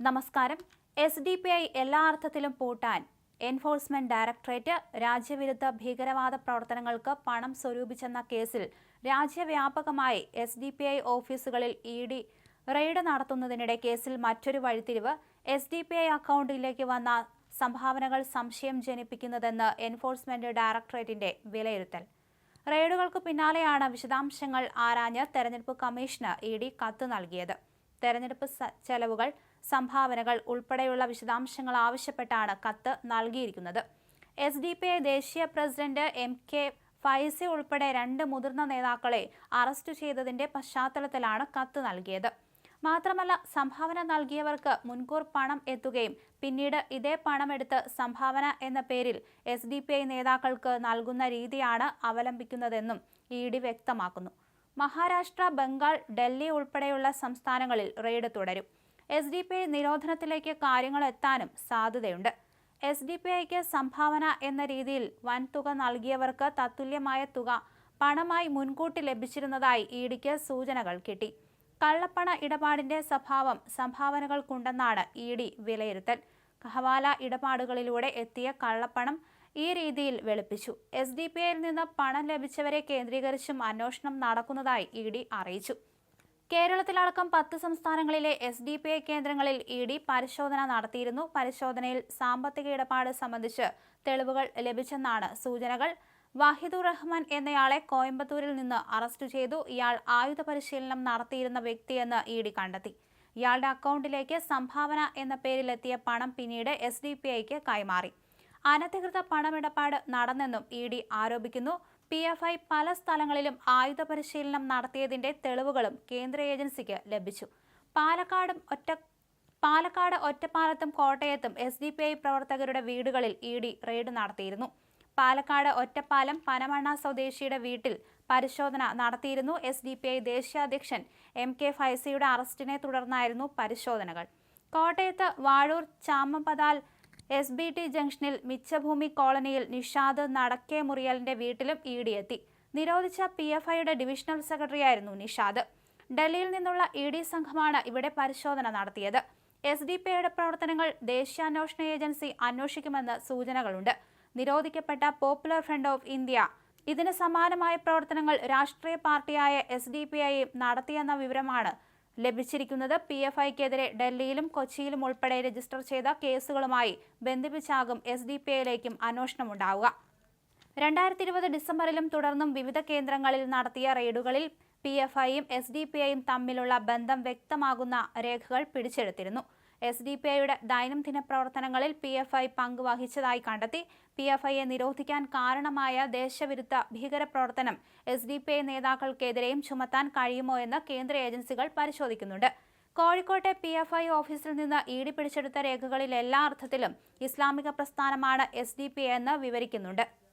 നമസ്കാരം. S D P I എല്ലാ അർത്ഥത്തിലും പൂട്ടാൻ എൻഫോഴ്സ്മെന്റ് ഡയറക്ടറേറ്റ് രാജ്യവിരുദ്ധ ഭീകരവാദ പ്രവർത്തനങ്ങൾക്ക് പണം സ്വരൂപിച്ചെന്ന കേസിൽ രാജ്യവ്യാപകമായി എസ് ഡി പി ഐ ഓഫീസുകളിൽ ഇ ഡി റെയ്ഡ് നടത്തുന്നതിനിടെ കേസിൽ മറ്റൊരു വഴിത്തിരിവ് എസ് ഡി പി ഐ അക്കൗണ്ടിലേക്ക് വന്ന സംഭാവനകൾ സംശയം ജനിപ്പിക്കുന്നതെന്ന് എൻഫോഴ്സ്മെന്റ് ഡയറക്ടറേറ്റിന്റെ വിലയിരുത്തൽ. റെയ്ഡുകൾക്ക് പിന്നാലെയാണ് വിശദാംശങ്ങൾ ആരാഞ്ഞ് തെരഞ്ഞെടുപ്പ് കമ്മീഷന് ഇ ഡി കത്ത് നൽകിയത്. തെരഞ്ഞെടുപ്പ് ചെലവുകൾ സംഭാവനകൾ ഉൾപ്പെടെയുള്ള വിശദാംശങ്ങൾ ആവശ്യപ്പെട്ടാണ് കത്ത് നൽകിയിരിക്കുന്നത്. എസ് ഡി പി ഐ ദേശീയ പ്രസിഡന്റ് എം കെ ഫൈസി ഉൾപ്പെടെ രണ്ട് മുതിർന്ന നേതാക്കളെ അറസ്റ്റ് ചെയ്തതിന്റെ പശ്ചാത്തലത്തിലാണ് കത്ത് നൽകിയത്. മാത്രമല്ല സംഭാവന നൽകിയവർക്ക് മുൻകൂർ പണം എത്തുകയും പിന്നീട് ഇതേ പണം എടുത്ത് സംഭാവന എന്ന പേരിൽ എസ് ഡി പി ഐ നേതാക്കൾക്ക് നൽകുന്ന രീതിയാണ് അവലംബിക്കുന്നതെന്നും ഇ ഡി വ്യക്തമാക്കുന്നു. മഹാരാഷ്ട്ര ബംഗാൾ ഡൽഹി ഉൾപ്പെടെയുള്ള സംസ്ഥാനങ്ങളിൽ റെയ്ഡ് തുടരും. എസ് ഡി പി ഐ നിരോധനത്തിലേക്ക് കാര്യങ്ങൾ എത്താനും സാധ്യതയുണ്ട്. എസ് ഡി പി ഐക്ക് സംഭാവന എന്ന രീതിയിൽ വൻതുക നൽകിയവർക്ക് തത്തുല്യമായ തുക പണമായി മുൻകൂട്ടി ലഭിച്ചിരുന്നതായി ഇ ഡിക്ക് സൂചനകൾ കിട്ടി. കള്ളപ്പണ ഇടപാടിന്റെ സ്വഭാവം സംഭാവനകൾക്കുണ്ടെന്നാണ് ഇ ഡി വിലയിരുത്തൽ. ഹവാല ഇടപാടുകളിലൂടെ എത്തിയ കള്ളപ്പണം ഈ രീതിയിൽ വെളുപ്പിച്ചു. എസ് ഡി പി ഐയിൽ നിന്ന് പണം ലഭിച്ചവരെ കേന്ദ്രീകരിച്ചും അന്വേഷണം നടക്കുന്നതായി ഇ ഡി അറിയിച്ചു. കേരളത്തിലടക്കം പത്ത് സംസ്ഥാനങ്ങളിലെ എസ് ഡി പി ഐ കേന്ദ്രങ്ങളിൽ ഇ ഡി പരിശോധന നടത്തിയിരുന്നു. പരിശോധനയിൽ സാമ്പത്തിക ഇടപാട് സംബന്ധിച്ച് തെളിവുകൾ ലഭിച്ചെന്നാണ് സൂചനകൾ. വാഹിദുർ റഹ്മാൻ എന്നയാളെ കോയമ്പത്തൂരിൽ നിന്ന് അറസ്റ്റ് ചെയ്തു. ഇയാൾ ആയുധ പരിശീലനം നടത്തിയിരുന്ന വ്യക്തിയെന്ന് ഇ ഡി കണ്ടെത്തി. ഇയാളുടെ അക്കൗണ്ടിലേക്ക് സംഭാവന എന്ന പേരിലെത്തിയ പണം പിന്നീട് എസ് ഡി പി ഐക്ക് കൈമാറി. അനധികൃത പണമിടപാട് നടന്നെന്നും ഇ ഡി ആരോപിക്കുന്നു. പി എഫ് ഐ പല സ്ഥലങ്ങളിലും ആയുധ പരിശീലനം നടത്തിയതിന്റെ തെളിവുകളും കേന്ദ്ര ഏജൻസിക്ക് ലഭിച്ചു. പാലക്കാടും ഒറ്റ പാലക്കാട് ഒറ്റപ്പാലത്തും കോട്ടയത്തും എസ് ഡി പി ഐ പ്രവർത്തകരുടെ വീടുകളിൽ ഇ ഡി റെയ്ഡ് നടത്തിയിരുന്നു. പാലക്കാട് ഒറ്റപ്പാലം പനമണ്ണ സ്വദേശിയുടെ വീട്ടിൽ പരിശോധന നടത്തിയിരുന്നു എസ് ഡി പി ഐ ദേശീയ അധ്യക്ഷൻ എം കെ ഫൈസിയുടെ അറസ്റ്റിനെ തുടർന്നായിരുന്നു പരിശോധനകൾ. കോട്ടയത്ത് Vazhoor Chamappathal S B T ജംഗ്ഷനിൽ മിച്ചഭൂമി കോളനിയിൽ നിഷാദ് നടക്കേ മുറിയലിന്റെ വീട്ടിലും ഇ ഡി എത്തി. നിരോധിച്ച പി എഫ് ഐയുടെ ഡിവിഷണൽ സെക്രട്ടറിയായിരുന്നു നിഷാദ്. ഡൽഹിയിൽ നിന്നുള്ള ഇ ഡി സംഘമാണ് ഇവിടെ പരിശോധന നടത്തിയത്. എസ് ഡി പി ഐയുടെ പ്രവർത്തനങ്ങൾ ദേശീയാന്വേഷണ ഏജൻസി അന്വേഷിക്കുമെന്ന് സൂചനകളുണ്ട്. നിരോധിക്കപ്പെട്ട പോപ്പുലർ ഫ്രണ്ട് ഓഫ് ഇന്ത്യ. ഇതിന് സമാനമായ പ്രവർത്തനങ്ങൾ രാഷ്ട്രീയ പാർട്ടിയായ എസ് ഡി പി ഐയും നടത്തിയെന്ന വിവരമാണ് ലഭിച്ചിരിക്കുന്നത് പി എഫ് ഐക്കെതിരെ ഡൽഹിയിലും കൊച്ചിയിലും ഉൾപ്പെടെ രജിസ്റ്റർ ചെയ്ത കേസുകളുമായി ബന്ധിപ്പിച്ചാകും എസ് ഡി പി ഐയിലേക്കും അന്വേഷണമുണ്ടാവുക. രണ്ടായിരത്തി ഇരുപത് ഡിസംബറിലും തുടർന്നും വിവിധ കേന്ദ്രങ്ങളിൽ നടത്തിയ റെയ്ഡുകളിൽ പി എഫ് ഐയും എസ് ഡി പി ഐയും തമ്മിലുള്ള ബന്ധം വ്യക്തമാകുന്ന രേഖകൾ പിടിച്ചെടുത്തിരുന്നു. എസ് ഡി പി ഐയുടെ ദൈനംദിന പ്രവർത്തനങ്ങളിൽ പി എഫ് ഐ പങ്കുവഹിച്ചതായി കണ്ടെത്തി. പി എഫ് ഐയെ നിരോധിക്കാൻ കാരണമായ ദേശവിരുദ്ധ ഭീകരപ്രവർത്തനം എസ് ഡി പി ഐ നേതാക്കൾക്കെതിരെയും ചുമത്താൻ കഴിയുമോ എന്ന് കേന്ദ്ര ഏജൻസികൾ പരിശോധിക്കുന്നുണ്ട്. കോഴിക്കോട്ടെ പി എഫ് ഐ ഓഫീസിൽ നിന്ന് ഡി പിടിച്ചെടുത്ത രേഖകളിൽ എല്ലാ അർത്ഥത്തിലും ഇസ്ലാമിക പ്രസ്ഥാനമാണ് എസ് ഡി പി എന്ന് വിവരിക്കുന്നുണ്ട്.